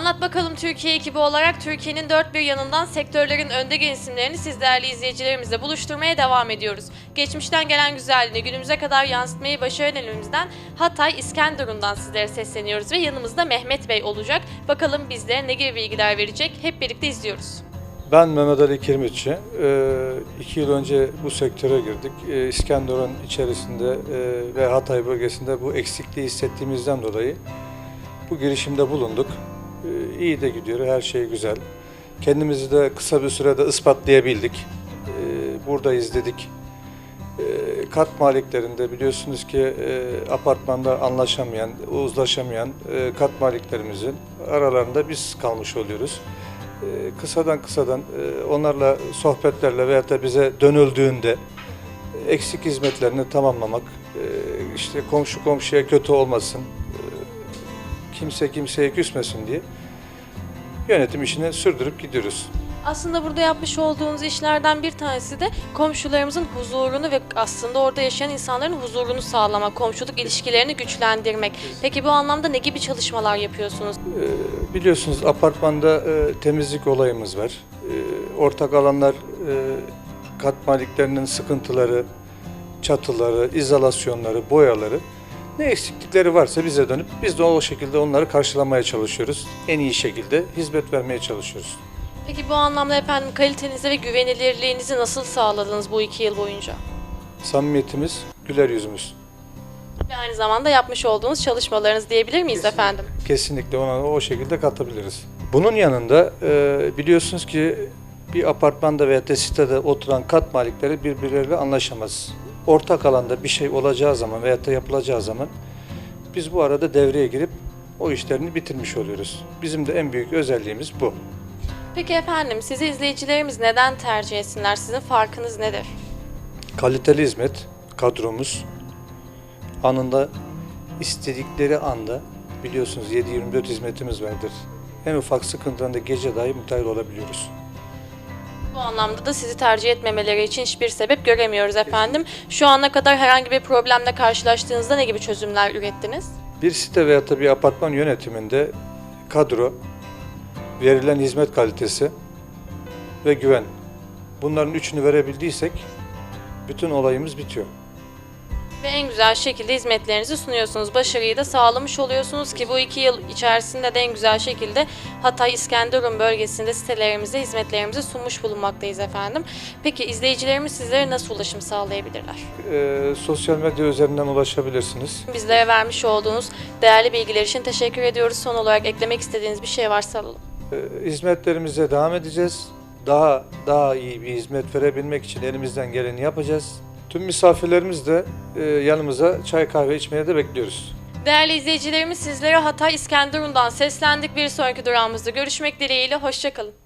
Anlat Bakalım Türkiye ekibi olarak Türkiye'nin dört bir yanından sektörlerin önde gelen isimlerini siz izleyicilerimizle buluşturmaya devam ediyoruz. Geçmişten gelen güzelliğini günümüze kadar yansıtmayı başaran elimizden Hatay İskenderun'dan sizlere sesleniyoruz ve yanımızda Mehmet Bey olacak. Bakalım bizlere ne gibi bilgiler verecek hep birlikte izliyoruz. Ben Mehmet Ali Kirmitçi. Ee, yıl önce bu sektöre girdik. Ee, İskenderun içerisinde e, ve Hatay bölgesinde bu eksikliği hissettiğimizden dolayı bu girişimde bulunduk. Ee, iyi de gidiyor, her şey güzel. Kendimizi de kısa bir sürede ispatlayabildik. Ee, buradayız dedik. Ee, kat maliklerinde biliyorsunuz ki e, apartmanda anlaşamayan, uzlaşamayan e, kat maliklerimizin aralarında biz kalmış oluyoruz. Kısadan kısadan e, onlarla sohbetlerle veyahut da bize dönüldüğünde eksik hizmetlerini tamamlamak, işte komşu komşuya kötü olmasın, kimse kimseye küsmesin diye yönetim işini sürdürüp gidiyoruz. Aslında burada yapmış olduğunuz işlerden bir tanesi de komşularımızın huzurunu ve aslında orada yaşayan insanların huzurunu sağlamak, komşuluk ilişkilerini güçlendirmek. Peki bu anlamda ne gibi çalışmalar yapıyorsunuz? Ee, Biliyorsunuz apartmanda e, temizlik olayımız var. E, Ortak alanlar, e, kat maliklerinin sıkıntıları, çatıları, izolasyonları, boyaları ne eksiklikleri varsa bize dönüp biz de o şekilde onları karşılamaya çalışıyoruz. En iyi şekilde hizmet vermeye çalışıyoruz. Peki bu anlamda efendim kalitenizi ve güvenilirliğinizi nasıl sağladınız bu iki yıl boyunca? Samimiyetimiz, güler yüzümüz. Ve aynı zamanda yapmış olduğunuz çalışmalarınız diyebilir miyiz efendim? Kesinlikle ona o şekilde katabiliriz. Bunun yanında e, biliyorsunuz ki bir apartmanda veya da sitede oturan kat malikleri birbirleriyle anlaşamaz. Ortak alanda bir şey olacağı zaman veya da yapılacağı zaman biz bu arada devreye girip o işlerini bitirmiş oluyoruz. Bizim de en büyük özelliğimiz bu. Peki efendim sizi izleyicilerimiz neden tercih etsinler? Sizin farkınız nedir? Kaliteli hizmet, kadromuz anında istedikleri anda biliyorsunuz 7-24 hizmetimiz vardır. En ufak sıkıntılarında gece dahi müdahil olabiliyoruz. Bu anlamda da sizi tercih etmemeleri için hiçbir sebep göremiyoruz efendim. Şu ana kadar herhangi bir problemle karşılaştığınızda ne gibi çözümler ürettiniz? Bir site veya da bir apartman yönetiminde kadro, verilen hizmet kalitesi ve güven. Bunların üçünü verebildiysek bütün olayımız bitiyor. Ve en güzel şekilde hizmetlerinizi sunuyorsunuz. Başarıyı da sağlamış oluyorsunuz ki bu iki yıl içerisinde de en güzel şekilde Hatay İskenderun bölgesinde sitelerimize hizmetlerimizi sunmuş bulunmaktayız efendim. Peki izleyicilerimiz sizlere nasıl ulaşım sağlayabilirler? Ee, sosyal medya üzerinden ulaşabilirsiniz. Bizlere vermiş olduğunuz değerli bilgiler için teşekkür ediyoruz. Son olarak eklemek istediğiniz bir şey varsa alalım. Ee, hizmetlerimize devam edeceğiz. Daha daha iyi bir hizmet verebilmek için elimizden geleni yapacağız. Tüm misafirlerimiz de e, yanımıza çay kahve içmeye de bekliyoruz. Değerli izleyicilerimiz sizlere Hatay İskenderun'dan seslendik. Bir sonraki durağımızda görüşmek dileğiyle. Hoşçakalın.